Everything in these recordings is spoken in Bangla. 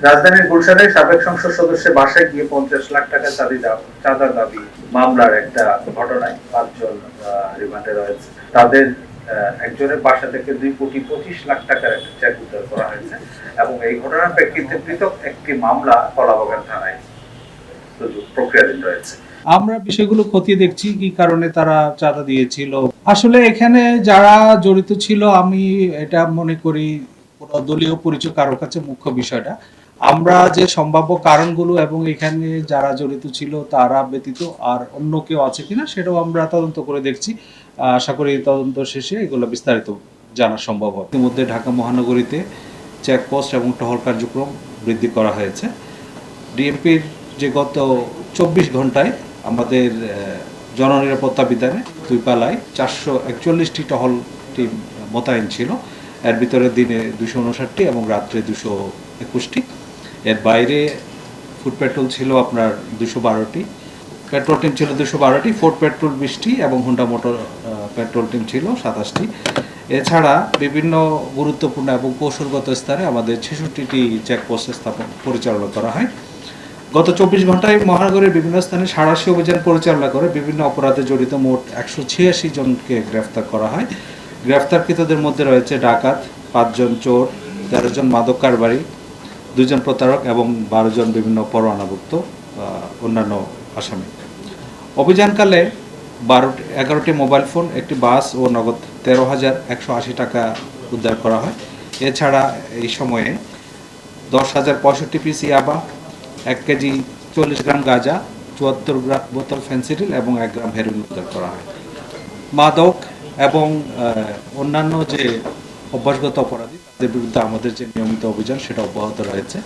রাজধানীর গুলশানে সাবেক সংসদ সদস্যের বাসায় গিয়ে পঞ্চাশ লাখ টাকা চাঁদি দা- চাঁদা দাবি, মামলার একটা ঘটনায় পাঁচজন রিমান্ডে রয়েছে। তাদের একজনের বাসা থেকে দুই কোটি পঁচিশ লাখ টাকার একটা চেক উদ্ধার করা হয়েছে এবং এই ঘটনার প্রেক্ষিতে পৃথক একটি মামলা কলাবাগান থানায় প্রক্রিয়াধীন রয়েছে। আমরা বিষয়গুলো খতিয়ে দেখছি, কি কারণে তারা চাঁদা দিয়েছিল। আসলে এখানে যারা জড়িত ছিল, আমি এটা মনে করি দলীয় পরিচয় কারোর কাছে মুখ্য বিষয়টা। আমরা যে সম্ভাব্য কারণগুলো এবং এখানে যারা জড়িত ছিল তারা ব্যতীত আর অন্য কেউ আছে কিনা সেটাও আমরা তদন্ত করে দেখছি। আশা করি তদন্ত শেষে এগুলো বিস্তারিত জানা সম্ভব হবে। ইতিমধ্যে ঢাকা মহানগরীতে চেকপোস্ট এবং টহল কার্যক্রম বৃদ্ধি করা হয়েছে। ডিএমপির যে গত চব্বিশ ঘন্টায় আমাদের জননিরাপত্তা বিধানে দুই পালায় চারশো একচল্লিশটি টহল টিম মোতায়েন ছিল। এর ভিতরে দিনে দুশো উনষাটটি এবং রাত্রে দুশো একুশটি। এর বাইরে ফুড পেট্রোল ছিল আপনার দুশো বারোটি পেট্রোল টিম ছিল দুশো বারোটি ফোর্ড পেট্রোল বিশটি এবং হুন্ডা মোটর পেট্রোল টিম ছিল সাতাশটি। এছাড়া বিভিন্ন গুরুত্বপূর্ণ এবং কৌশলগত স্থানে আমাদের ছেষট্টিটি চেকপোস্ট স্থাপন, পরিচালনা করা হয়। গত চব্বিশ ঘন্টায় মহানগরের বিভিন্ন স্থানে সাড়াশি অভিযান পরিচালনা করে বিভিন্ন অপরাধে জড়িত মোট একশো ছিয়াশি জনকে গ্রেফতার করা হয়। গ্রেফতারকৃতদের মধ্যে রয়েছে ডাকাত, পাঁচজন চোর, তেরো জন মাদক কারবারি দুজন প্রতারক এবং বারো জন বিভিন্ন পরোয়ানাভুক্ত অন্যান্য আসামি। অভিযানকালে বারোটি এগারোটি মোবাইল ফোন, একটি বাস ও নগদ তেরো হাজার একশো আশি টাকা উদ্ধার করা হয়। এছাড়া এই সময়ে দশ হাজার পঁয়ষট্টি পিস ইয়াবা, এক কেজি চল্লিশ গ্রাম গাঁজা, চুয়াত্তর গ্রাম বোতল ফেন্সিডিল এবং এক গ্রাম হেরোইন উদ্ধার করা হয়। মাদক এবং অন্যান্য যে অভ্যাসগত অপরাধী, তাদের বিরুদ্ধে আমাদের যে নিয়মিত অভিযান সেটা অব্যাহত রয়েছে।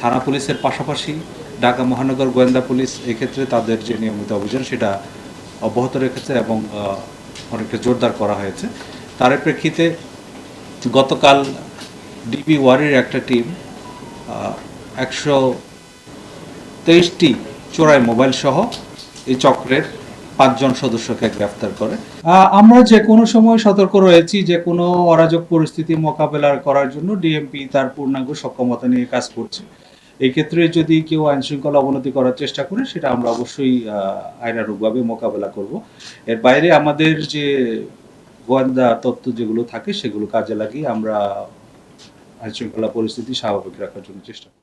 থানা পুলিশের পাশাপাশি ঢাকা মহানগর গোয়েন্দা পুলিশ এক্ষেত্রে তাদের যে নিয়মিত অভিযান সেটা অব্যাহত রেখেছে এবং অনেকটা জোরদার করা হয়েছে। তার প্রেক্ষিতে গতকাল ডিবি ওয়ারির একটা টিম একশো তেইশটি চোরাই মোবাইল সহ এই চক্রের পাঁচজন সদস্যকে গ্রেফতার করে? আমরা যে কোনো সময় সতর্ক রয়েছি যে কোনো অরাজক পরিস্থিতি মোকাবেলা করার জন্য ডিএমপি তার পূর্ণাঙ্গ সক্ষমতা নিয়ে কাজ করছে। এই ক্ষেত্রে যদি কেউ আইন শৃঙ্খলা অবনতি করার চেষ্টা করে, সেটা আমরা অবশ্যই আইনানুগভাবে মোকাবেলা করব। এর বাইরে আমাদের যে গোয়েন্দা তত্ত্ব যেগুলো থাকে, সেগুলো কাজে লাগিয়ে আমরা আইন শৃঙ্খলা পরিস্থিতি স্বাভাবিক রাখার জন্য চেষ্টা করছি।